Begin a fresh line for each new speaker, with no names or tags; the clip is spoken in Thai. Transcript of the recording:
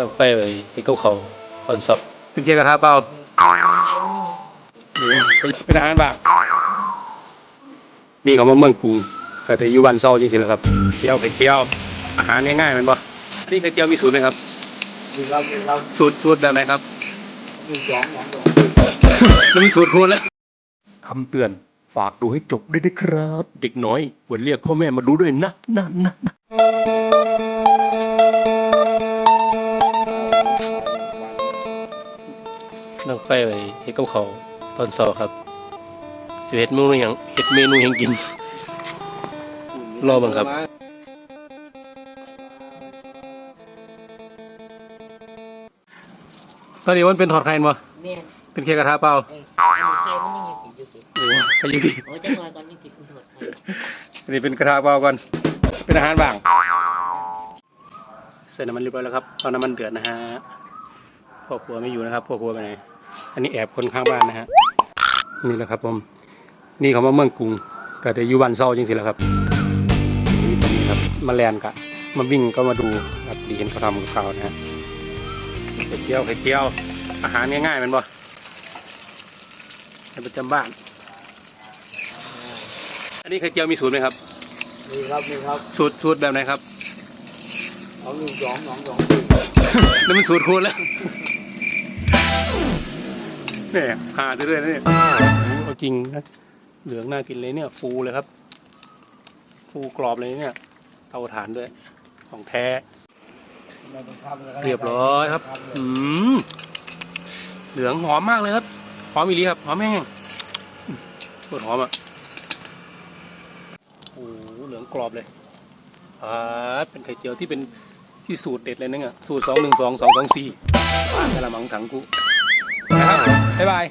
เราไปไปที่เขาเขาคอนสอบเป็นเกียร์กระทะเปล่าเป็นอาหารบากนี่เขามาเมืองกรุงแต่แต่อยู่บ้านเศร้าจริงๆแหละครับเที่ยวไปเที่ยวอาหารง่ายๆมันบ่อันนี้ไข่เจียวมีสูตรไหมครับสูตรสูตรแบบไหนครับมีสูตรคูณแล้ว
คำเตือนฝากดูให้จบด้วยนะครับ เด็กน้อยควรเรียกพ่อแม่มาดูด้วยนะนะนะ นะ
นั่งไฟไปเฮ็ดกับเขาวตอนเช้าครับสิเฮ็ดเมนูหยังเฮ็ดเมนูหยังกิน รอบังครับตอนนี้มันเป็นถอดไข่บ่
แม่น
เป็นเค้กกระทะเปล่า
ไอ้ไข่มันยังติดอยู่สิ
โอ้ไปอยู่พี่
โอ้ยจะน้อยก่อนยังติดคุณถอดไข่
อันนี้เป็นกระทะเปล่าก่อนเป็นอาหารบางใส่น้ำมันเรียบร้อยแล้วครับตอนน้ำมันเดือดนะฮะ พ่อครัวไม่อยู่นะครับพ่อครัวไปไหนอันนี้แอบคนข้างบ้านนะฮะนี่แหละครับผม นี่เขามาเมืองกรุงก็ได้อยู่บ้านเศร้าจริงๆแหล้วครับนี่ตรงนี้ครับมาแลนกะมาวิ่งก็มาดูครับดีเห็นเขาทำกับข้าวนะฮะไข่เจียวไข่เจียว อาหารง่ายๆแมันบ่ในประจำบ้าน อันนี้ไข่เจียวมีสูตรไหมครับ
มีครับมีครับ
สูตรสูตรแบบไหนครับ
เอาหนึ่งสองสองสอง
นั่นมันสูตรคูณแล้ว เนี่ยหาเรื่อยๆนะเนี่ยเอาจริงนะเหลืองน่ากินเลยเนี่ย ฟูเลยครับ ฟูกรอบเลยเนี่ยเตาถ่านด้วย ของแท้ เรียบร้อยครับ อืมเหลืองหอมมากเลยครับ หอมอีหลีครับ หอมแห้งอืมโคตรหอมอะโอ้โหเหลืองกรอบเลยอ่าเป็นไข่เจียวที่เป็นที่สูตรเด็ดเลยนะเนี่ยสูตรสองหนึ่งสองสองสองสี่บ้านกระมังถังกุนะครับ บ๊ายบาย